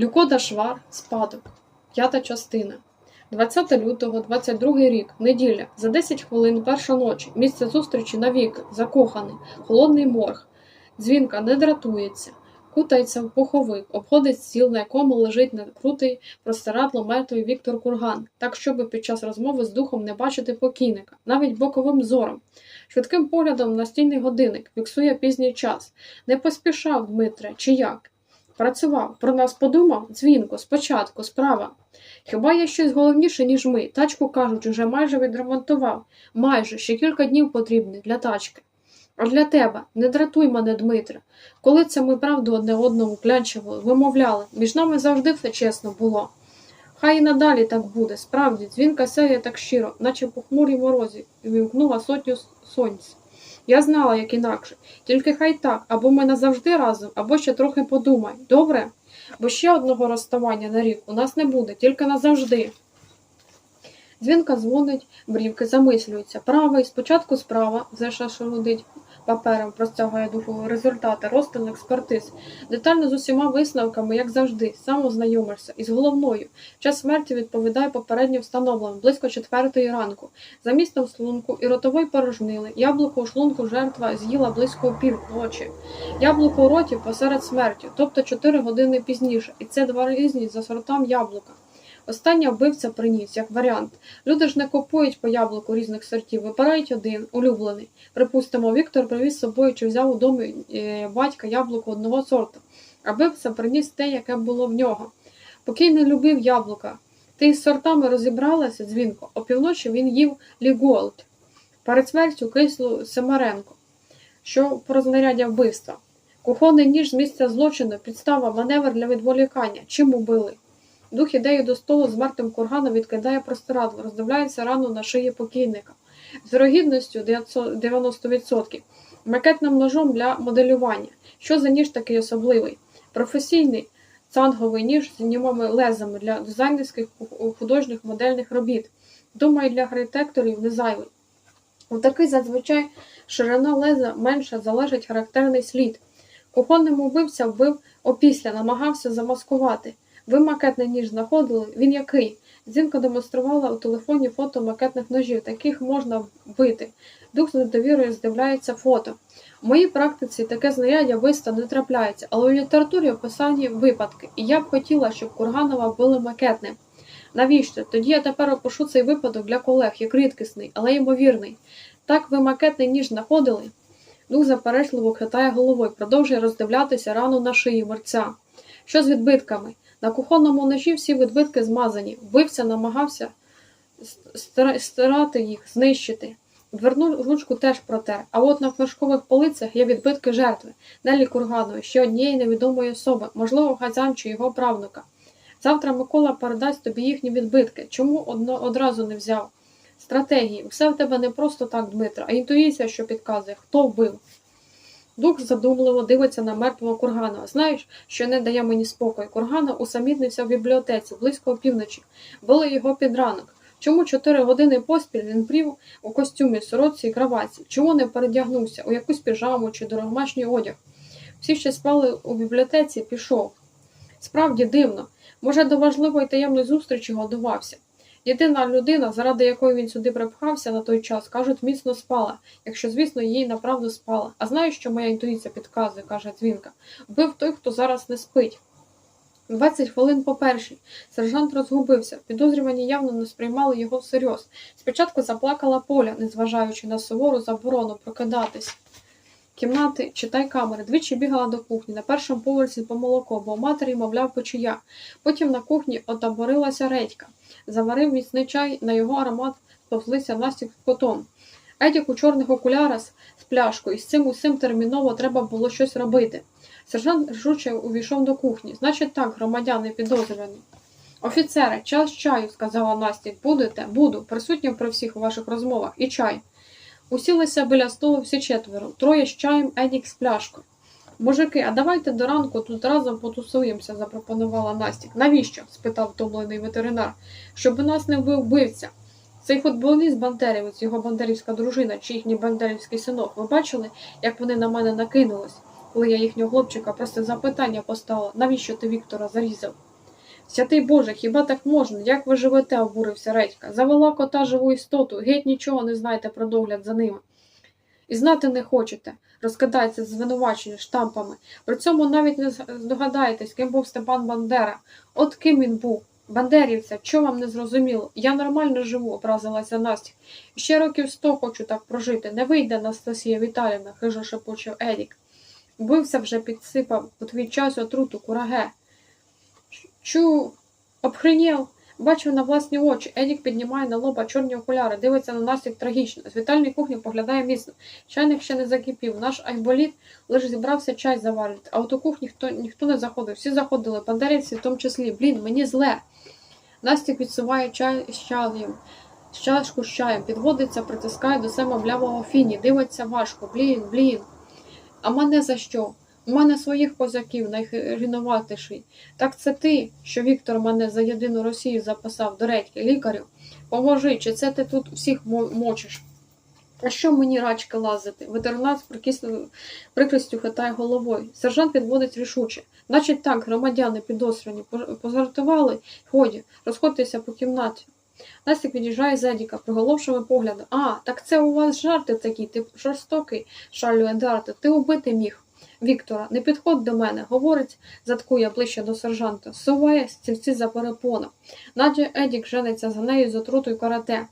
Люкода Швар, спадок, п'ята частина. 20 лютого, 22 рік, неділя, за 10 хвилин перша ночі, місце зустрічі навік, закоханий, холодний морг. Дзвінка не дратується, кутається в пуховик, обходить стіл, на якому лежить накрутий простирадло мертвий Віктор Курган, так, щоб під час розмови з духом не бачити покійника, навіть боковим зором. Швидким поглядом настільний годинник фіксує пізній час. Не поспішав, Дмитре, чи як? Працював, про нас подумав? Дзвінко, спочатку, справа. Хіба є щось головніше, ніж ми? Тачку, кажуть, уже майже відремонтував. Майже, ще кілька днів потрібно для тачки. А для тебе, не дратуй мене, Дмитре. Коли це ми правду одне одному клянчували, вимовляли, між нами завжди все чесно було. Хай і надалі так буде. Справді, дзвінка сяє так щиро, наче по хмурій морозі, і вимкнула сотню сонць. Я знала, як інакше. Тільки хай так, або ми назавжди разом, або ще трохи подумай. Добре? Бо ще одного розставання на рік у нас не буде, тільки назавжди. Дзвінка дзвонить, брівки замислюються. Правий, спочатку справа, папером, простягує духу результати, розтин експертиз. Детально з усіма висновками, як завжди, сам ознайомишся. Із головною. Час смерті відповідає попередньо встановленим, близько четвертої ранку. За містом шлунку і ротової порожнили. Яблуко у шлунку жертва з'їла близько півночі. Яблуко у роті посеред смерті, тобто 4 години пізніше, і це два різні за сортам яблука. Остання вбивця приніс, як варіант. Люди ж не купують по яблуку різних сортів, вибирають один, улюблений. Припустимо, Віктор привіз з собою чи взяв у домі е, батька яблуко одного сорту, а вбивця приніс те, яке було в нього. Покійний любив яблука. Ти із сортами розібралася, дзвінко. Опівночі він їв ліголд. Перед смертю кислу Семаренко, що про знаряддя вбивства. Кухонний ніж з місця злочину, підстава, маневр для відволікання. Чим убили? Дух ідею до столу з мертвим курганом відкидає простирадло, роздивляється рану на шиї покійника. З вірогідністю 90%. Макетним ножом для моделювання. Що за ніж такий особливий? Професійний цанговий ніж з німими лезами для дизайнерських художніх модельних робіт. Думаю, для архітекторів не зайвий. У такий зазвичай ширина леза менша залежить характерний слід. Кухонним убивця вбив опісля, намагався замаскувати. Ви макетний ніж знаходили? Він який? Зінка демонструвала у телефоні фото макетних ножів, таких можна вбити. Дух з недовірою здивляється фото. У моїй практиці таке знаряддя виста не трапляється, але у літературі описані випадки, і я б хотіла, щоб Курганова вбили макетним. Навіщо? Тоді я тепер опишу цей випадок для колег, як рідкісний, але ймовірний. Так ви макетний ніж знаходили? Дух заперечливо хитає головою, продовжує роздивлятися рану на шиї мерця. Що з відбитками? На кухонному ножі всі відбитки змазані. Вбивця намагався стирати їх, знищити. Дверну ручку теж протер, а от на книжкових полицях є відбитки жертви, Нелі Курганової, ще однієї невідомої особи, можливо, Газян чи його правнука. Завтра Микола передасть тобі їхні відбитки. Чому одно, одразу не взяв? Стратегії. Все в тебе не просто так, Дмитро, а інтуїція, що підказує, хто вбив. Дух задумливо дивиться на мертвого Курганова. Знаєш, що не дає мені спокою. Курганов усамітнився в бібліотеці близько опівночі. Били його під ранок. Чому чотири години поспіль він прів у костюмі, сорочці і краватці? Чому не передягнувся у якусь піжаму чи дорогомашній одяг? Всі ще спали у бібліотеці, пішов. Справді дивно. Може, до важливої таємної зустрічі годувався. Єдина людина, заради якої він сюди припхався на той час, кажуть, міцно спала, якщо, звісно, їй направду спала. А знаєш, що моя інтуїція підказує, каже дзвінка. Вбив той, хто зараз не спить. 20 хвилин по першій. Сержант розгубився. Підозрювані явно не сприймали його всерйоз. Спочатку заплакала Поля, незважаючи на сувору заборону прокидатись. Кімнати, читай камери, двічі бігала до кухні, на першому поверсі по молоко, бо матері, мовляв, печія. Потім на кухні отаборилася редька. Заварив міцний чай, на його аромат сповзлися Настік з котом. Едік у чорних окулярах з пляшкою, і з цим усім терміново треба було щось робити. Сержант рішуче увійшов до кухні. Значить так, громадяни підозрювані. Офіцере, час чаю, сказала Настя. Будете? Буду. Присутня при всіх ваших розмовах. І чай. Усілися біля столу всі четверо. Троє з чаєм, Едік з пляшкою. Мужики, а давайте до ранку тут разом потусуємося, запропонувала Настік. Навіщо? спитав втомлений ветеринар. Щоб нас не вбив вбивця. Цей футболіст бандерівець, його бандерівська дружина чи їхній бандерівський синок. Ви бачили, як вони на мене накинулись, коли я їхнього хлопчика просто запитання поставила, навіщо ти Віктора зарізав? Святий Боже, хіба так можна? Як ви живете? обурився Редька. Завела кота живу істоту, геть нічого не знаєте про догляд за ними. І знати не хочете, розкидається звинувачення штампами. При цьому навіть не здогадаєтесь, ким був Степан Бандера. От ким він був. Бандерівця, що вам не зрозуміло? Я нормально живу, образилася Настя. Ще років сто хочу так прожити. Не вийде Анастасія Віталівна, хижо шепочив Ерік. Вбився вже підсипав у твій час отруту кураге. Чу, обхренєв. Бачив на власні очі. Едік піднімає на лоба чорні окуляри, дивиться на Настю трагічно. З вітальної кухні поглядає міцно. Чайник ще не закипів. Наш айболіт лише зібрався чай заварити. А от у кухні ніхто, не заходив. Всі заходили, бандерівці в тому числі. Блін, мені зле. Настя підсуває чай з чаєм. З чашку з чаєм, підводиться, притискає до себе млявого фіні, дивиться важко. Блін, блін. А мене за що? У мене своїх козаків найгрінуватіший. Так це ти, що Віктор мене за єдину Росію записав до редьки, лікарю. Поможи, чи це ти тут всіх мо- мочиш? А що мені рачки лазити? Ветеринар з прикрістю хитає головою. Сержант підводить рішуче. Значить так, громадяни підозрювані пожартували, годі, розходьтеся по кімнаті. Настя під'їжджає з Едіка, приголомшими поглядом. А, так це у вас жарти такі, ти жорстокий, шалю Едарте, ти убити міг. Віктора, не підходь до мене, говорить, заткує ближче до сержанта, суває стільці за перепону. Надя Едік жениться за нею з отрутою карате.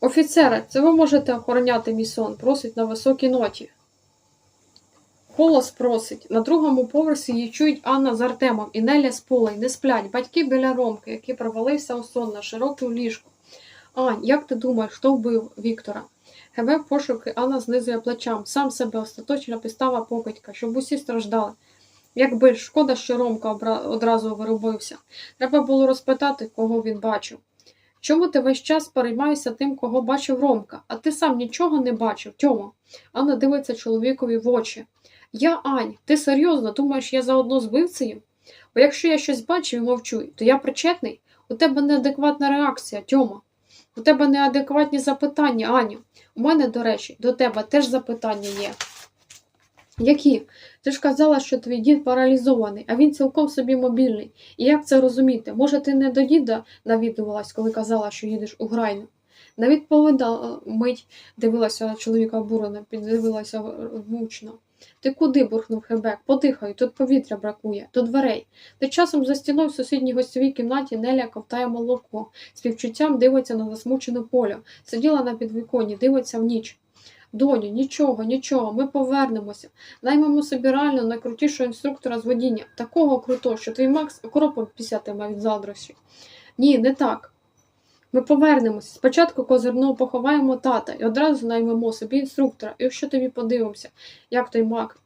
Офіцере, це ви можете охороняти мій сон, просить на високій ноті. Голос просить. На другому поверсі її чують Анна з Артемом і Неля з Полей. Не сплять. Батьки біля Ромки, який провалився у сон на широке ліжко. Ань, як ти думаєш, хто вбив Віктора? Гебе пошуки Анна знизує плечам, сам себе остаточно підстава покидька, щоб усі страждали. Якби шкода, що Ромка одразу виробився. Треба було розпитати, кого він бачив. Чому ти весь час переймаєшся тим, кого бачив Ромка, а ти сам нічого не бачив, Тьомо? Анна дивиться чоловікові в очі. Я, Ань, ти серйозно думаєш, я заодно з вбивцею? Бо якщо я щось бачив і мовчу, то я причетний? У тебе неадекватна реакція, Тьома. У тебе неадекватні запитання, Аню. У мене, до речі, до тебе теж запитання є. Які? Ти ж казала, що твій дід паралізований, а він цілком собі мобільний. І як це розуміти? Може, ти не до діда навідувалась, коли казала, що їдеш у грайну? На відповіда мить дивилася на чоловіка обурено, піддивилася влучно. Ти куди? бурхнув Хебек. Подихай, тут повітря бракує, до дверей. Ти часом за стіною в сусідній гостьовій кімнаті Неля ковтає молоко, співчуттям дивиться на засмучене поле, сиділа на підвіконні, дивиться в ніч. Доню, нічого, нічого, ми повернемося. Наймемо собі реально найкрутішого інструктора з водіння, такого крутого, що твій Макс окропом пісятиме від заздрощі. Ні, не так. Ми повернемося. Спочатку козирно поховаємо тата і одразу наймемо собі інструктора, і якщо тобі подивимося, як той мак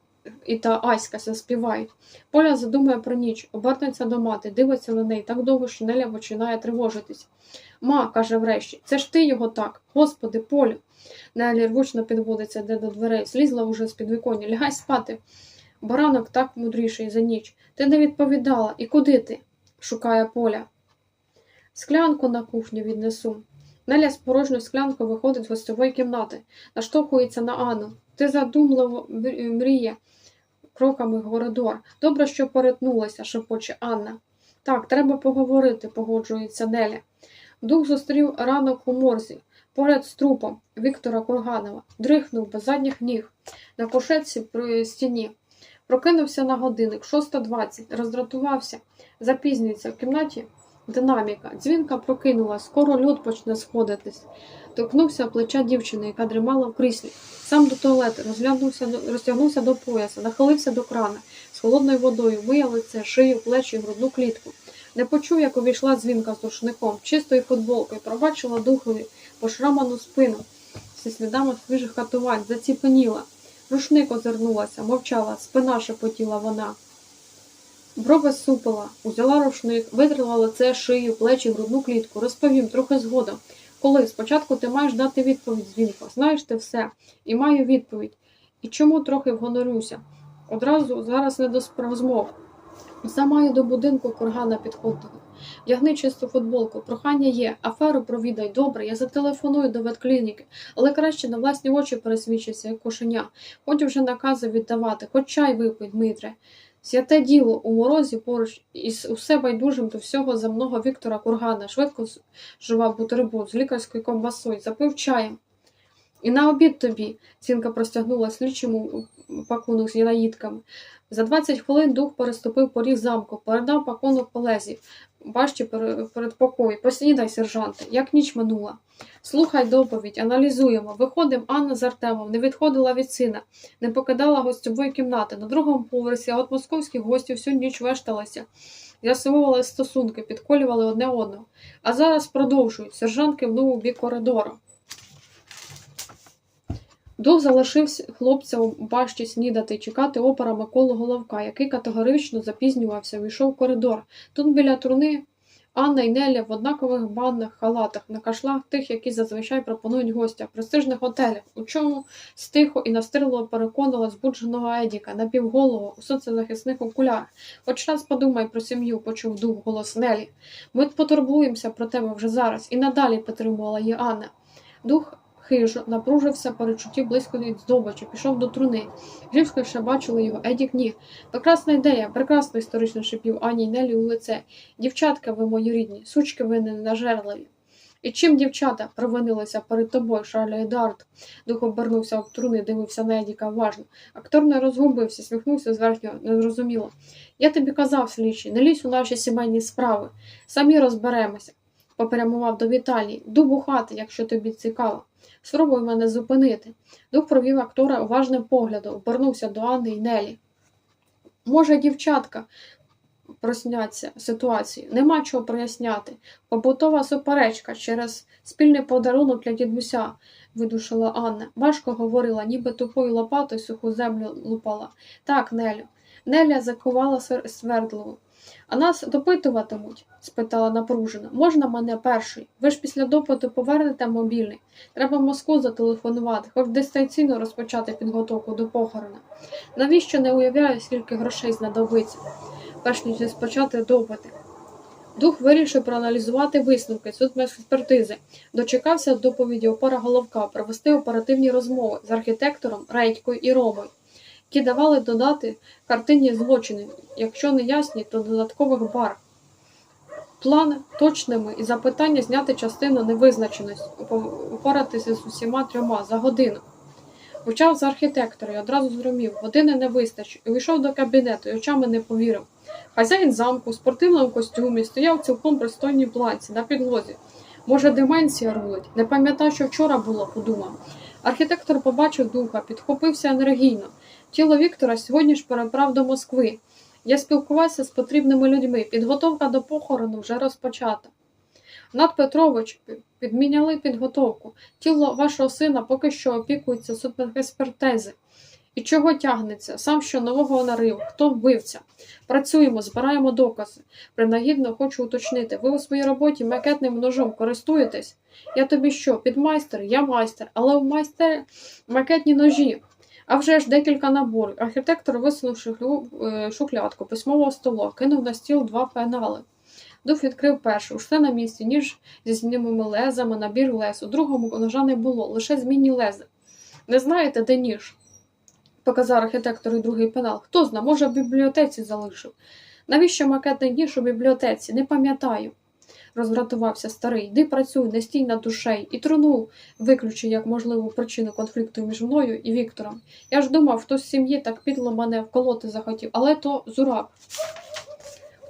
і та Аська заспівають. Поля задумує про ніч, обертається до мати, дивиться на неї так довго, що Неля починає тривожитись. Ма, каже врешті, це ж ти його так. Господи, Полю. Нелі рвучно підводиться де до дверей, слізла уже з підвіконня. Лягай спати. Баранок так мудріший за ніч. Ти не відповідала. І куди ти? шукає поля. Склянку на кухню віднесу. Неля з порожньою склянкою виходить з гостьової кімнати, наштовхується на Анну. Ти задумливо мріє кроками в коридор. Добре, що перетнулася, шепоче Анна. Так, треба поговорити, погоджується Неля. Дух зустрів ранок у морзі, поряд з трупом Віктора Курганова, дрихнув без задніх ніг на кушетці при стіні. Прокинувся на годинник, 6.20, роздратувався, запізнюється в кімнаті. Динаміка. Дзвінка прокинула, скоро льод почне сходитись. Торкнувся плеча дівчини, яка дрімала в кріслі. Сам до туалету, розглянувся, розтягнувся до пояса, нахилився до крана з холодною водою, вияв лице, шию, плечі, грудну клітку. Не почув, як увійшла дзвінка з рушником, чистою футболкою, пробачила духові пошраману спину зі слідами свіжих катувань, заціпеніла. Рушник озирнулася, мовчала, спина шепотіла вона. Брови супила, узяла рушник, витрила лице, шию, плечі, грудну клітку. Розповім трохи згодом. Коли спочатку ти маєш дати відповідь, дзвінко. Знаєш ти все. І маю відповідь. І чому трохи вгонорюся? Одразу зараз не до розмов. Маю до будинку кургана підходити. Вдягни чисту футболку, прохання є, аферу провідай, добре, я зателефоную до ветклініки, але краще на власні очі пересвідчися, як кошеня. Хоч вже накази віддавати, хоч чай випий, Дмитре. Святе діло у морозі поруч із усе байдужим до всього земного Віктора Кургана швидко жував бутерброд з лікарською ковбасою, запив чаєм. І на обід тобі цінка простягнула слідчому пакунок з янаїдками. За 20 хвилин дух переступив поріг замку, передав пакунок полезі. Бачте перед покої. Поснідай, сержанте, як ніч минула. Слухай доповідь, аналізуємо. Виходимо, Анна з Артемом не відходила від сина, не покидала гостьової кімнати. На другому поверсі, а от московських гостів всю ніч вешталися, з'ясовували стосунки, підколювали одне одного. А зараз продовжують. Сержант кивнув у бік коридору. Дух залишив хлопця у башті снідати і чекати опера Миколу Головка, який категорично запізнювався, війшов в коридор. Тут біля труни Анна і Неля в однакових банних халатах, на кашлах тих, які зазвичай пропонують гостя, в престижних готелях, у чому стихо і настирливо переконала збудженого Едіка, напівголого, у соцзахисних окулярах. Хоч раз подумай про сім'ю, почув дух голос Нелі. Ми потурбуємося про тебе вже зараз, і надалі підтримувала її Анна. Дух хижо напружився, перечуттів близько від здобичі, пішов до труни. Жінською ще бачили його, Едік ні. Прекрасна ідея, прекрасно історично шипів Ані й Нелі у лице. Дівчатка ви мої рідні, сучки ви не нажерливі. І чим дівчата провинилися перед тобою, Шарля Едард? Дух обернувся об труни, дивився на Едіка уважно. Актор не розгубився, сміхнувся зверхньо, незрозуміло. Я тобі казав, слідчий, не лізь у наші сімейні справи. Самі розберемося. Попрямував до Віталії. Дуб у хати, якщо тобі цікаво. Спробуй мене зупинити. Дух провів актора уважним поглядом, обернувся до Анни й Нелі. Може, дівчатка просняться ситуації. Нема чого проясняти. Побутова суперечка через спільний подарунок для дідуся, видушила Анна. Важко говорила, ніби тупою лопатою суху землю лупала. Так, Нелю. Неля закувала свер- свердлову. А нас допитуватимуть? спитала напружено. Можна мене перший? Ви ж після допиту повернете мобільний. Треба в Москву зателефонувати, хоч дистанційно розпочати підготовку до похорона. Навіщо не уявляю, скільки грошей знадобиться, перш ніж розпочати допити? Дух вирішив проаналізувати висновки судмекспертизи, дочекався доповіді опора головка, провести оперативні розмови з архітектором Редькою і Ромою, які давали додати картині злочини, якщо не ясні, то додаткових бар. План точними і запитання зняти частину невизначеності, упо- упоратися з усіма трьома за годину. Почав з архітектора і одразу зрозумів, години не вистачить, і вийшов до кабінету і очами не повірив. Хазяїн замку у спортивному костюмі стояв в цілком пристойній планці на підлозі. Може, деменція рулить? Не пам'ятаю, що вчора було, подумав. Архітектор побачив духа, підхопився енергійно. Тіло Віктора сьогодні ж переправ до Москви. Я спілкувався з потрібними людьми. Підготовка до похорону вже розпочата. Над Петрович підміняли підготовку. Тіло вашого сина поки що опікується судмекспертези. І чого тягнеться? Сам що нового нарив? Хто вбивця? Працюємо, збираємо докази. Принагідно хочу уточнити. Ви у своїй роботі макетним ножом користуєтесь? Я тобі що, підмайстер? Я майстер, але у майстер макетні ножі. А вже ж декілька наборів. Архітектор, висунувши хлю- е, шухлядку письмового столу, кинув на стіл два пенали. Дух відкрив перший, усе на місці, ніж зі знімими лезами, набір лез. У другому ножа не було, лише змінні лези. Не знаєте, де ніж? Показав архітектор і другий пенал. Хто зна, може, в бібліотеці залишив. Навіщо макетний ніж у бібліотеці? Не пам'ятаю. Роздратувався старий. Йди працюй, не стій над душею. І труну виключи як можливу причину конфлікту між мною і Віктором. Я ж думав, хтось з сім'ї так підло мене вколоти захотів, але то Зураб.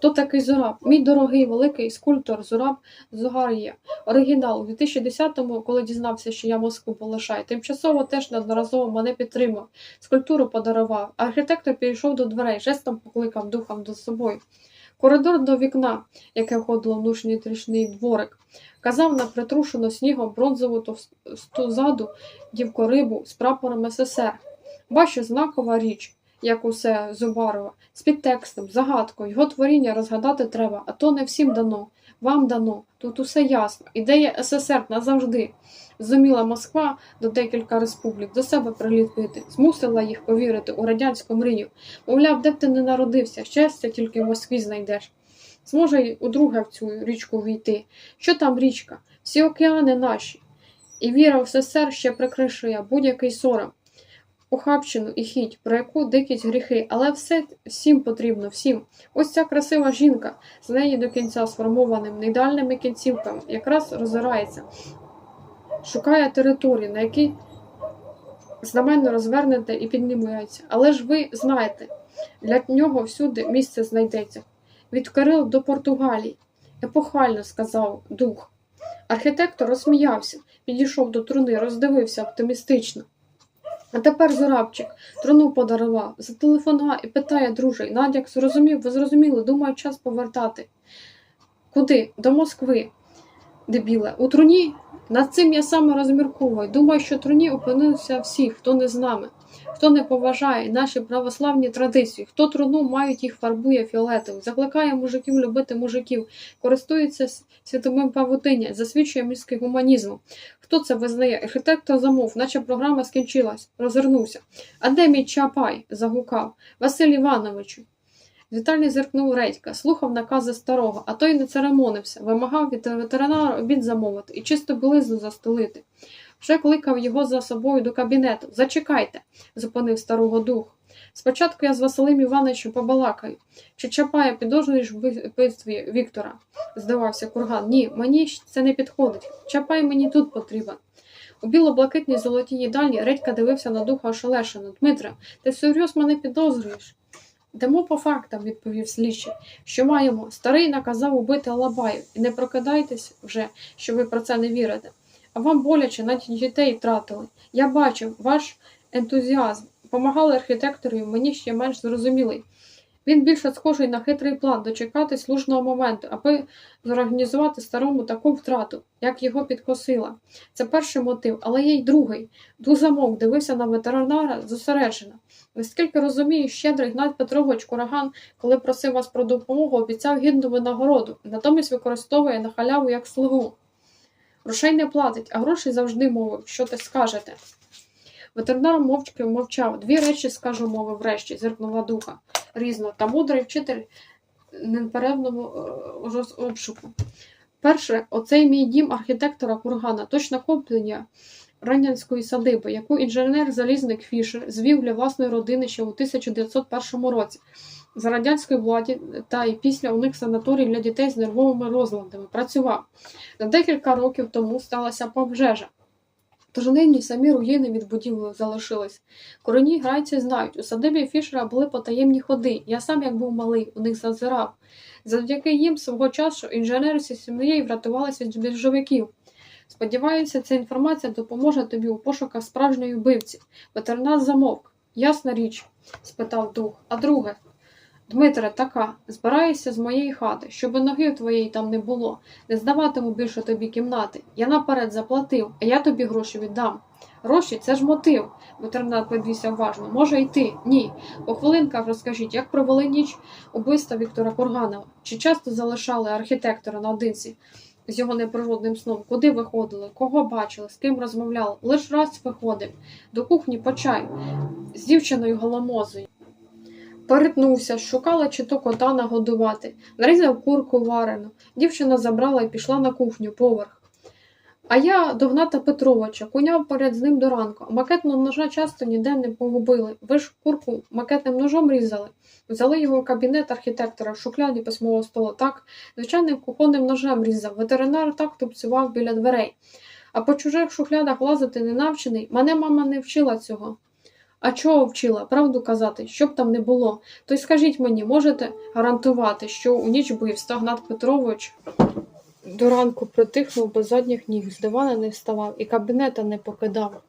Хто такий Зураб? Мій дорогий великий скульптор Зураб Зогар'я. Оригінал у 2010-му, коли дізнався, що я Москву полишаю, тимчасово теж неодноразово мене підтримав. Скульптуру подарував. Архітектор підійшов до дверей, жестом покликав духом до собою. Коридор до вікна, яке входило в трішний дворик, казав на притрушену снігом бронзову товсту заду дівкорибу з прапором СССР. Бачу, знакова річ, як усе Зубарова, з підтекстом, загадкою, його творіння розгадати треба, а то не всім дано. Вам дано, тут усе ясно. Ідея СССР назавжди. Зуміла Москва до декілька республік до себе приліпити, змусила їх повірити у радянську мрію. Мовляв, де б ти не народився, щастя тільки в Москві знайдеш. Зможе й удруге в цю річку війти. Що там річка? Всі океани наші. І віра в СССР ще прикришує будь-який сором. Ухабщину і хіть, про яку дикість гріхи, але все всім потрібно, всім. Ось ця красива жінка, з неї до кінця сформованим, не ідеальними кінцівками, якраз роззирається, шукає територію, на якій знаменно розвернете і піднімається. Але ж ви знаєте, для нього всюди місце знайдеться. Від Кирил до Португалії. Епохально сказав дух. Архітектор розсміявся, підійшов до труни, роздивився оптимістично. А тепер Зорабчик труну подарував, зателефонував і питає друже, Надяк зрозумів, ви зрозуміли, думаю, час повертати. Куди? До Москви. Дебіле, у труні? Над цим я саме розмірковую. Думаю, що труні опинилися всі, хто не з нами, хто не поважає наші православні традиції, хто труну мають їх фарбує фіолетовим, закликає мужиків любити мужиків, користується світовим павутиння, засвідчує міський гуманізм. Хто це визнає? Архітектор замов, наче програма скінчилась, розвернувся. А де мій чапай? загукав. Василь Івановичу. Віталій зиркнув редька, слухав накази старого, а той не церемонився, вимагав від ветеринара обід замовити і чисто білизну застелити. Вже кликав його за собою до кабінету. Зачекайте, зупинив старого дух. Спочатку я з Василем Івановичем побалакаю. Чи чапає підозрюєш в вбивстві Віктора? здавався курган. Ні, мені це не підходить. Чапай мені тут потрібен. У біло-блакитній золотій їдальні Редька дивився на духа ошелешено. Дмитре, ти всерйоз мене підозрюєш? Йдемо по фактам, відповів слідчий. Що маємо? Старий наказав убити Алабаю, і не прокидайтесь вже, що ви про це не вірите. А вам боляче, навіть дітей втратили. Я бачив ваш ентузіазм. Помагали архітектору, мені ще менш зрозумілий. Він більше схожий на хитрий план дочекати слушного моменту, аби зорганізувати старому таку втрату, як його підкосила. Це перший мотив, але є й другий. Дузамок дивився на ветеринара зосереджено. Наскільки розумію, щедрий Гнат Петрович Кураган, коли просив вас про допомогу, обіцяв гідну винагороду, натомість використовує на халяву як слугу. Грошей не платить, а грошей завжди мовив, що ти скажете. Ветеринар мовчки мовчав. Дві речі скажу, мовив врешті, зиркнула духа. Різно, та мудрий вчитель неперевному е, обшуку. Перше, оцей мій дім архітектора Кургана, точно куплення Ранянської садиби, яку інженер-залізник Фішер звів для власної родини ще у 1901 році. За радянської владі та й після у них санаторій для дітей з нервовими розладами працював. За декілька років тому сталася пожежа. Тож нині самі руїни від будівлі залишились. Корені грайці знають, у садибі Фішера були потаємні ходи. Я сам, як був малий, у них зазирав. Завдяки їм свого часу інженери зі сім'єю врятувалися від біржовиків. Сподіваюся, ця інформація допоможе тобі у пошуках справжньої вбивці. Ветеринар замовк. Ясна річ? спитав дух. А друге, Дмитре, така, збираюся з моєї хати, щоб ноги твоєї там не було. Не здаватиму більше тобі кімнати. Я наперед заплатив, а я тобі гроші віддам. Гроші це ж мотив. Ветеринар підвівся уважно. Може йти? Ні. По хвилинках розкажіть, як провели ніч убивства Віктора Курганова? Чи часто залишали архітектора наодинці з його неприродним сном? Куди виходили? Кого бачили? З ким розмовляли? Лиш раз виходив до кухні по чай з дівчиною голомозою. Перетнувся, шукала чи то кота нагодувати, нарізав курку варену. Дівчина забрала і пішла на кухню поверх. А я до Гната Петровича, куняв поряд з ним до ранку. Макетного ножа часто ніде не погубили. Ви ж курку макетним ножом різали. Взяли його в кабінет архітектора в шухляді письмового столу. Так, звичайним кухонним ножем різав. Ветеринар так тупцював біля дверей. А по чужих шухлядах лазити не навчений. Мене мама не вчила цього. А чого вчила? Правду казати, щоб там не було. То й скажіть мені, можете гарантувати, що у ніч вбивства Гнат Петрович до ранку притихнув без задніх ніг, з дивана не вставав і кабінета не покидав.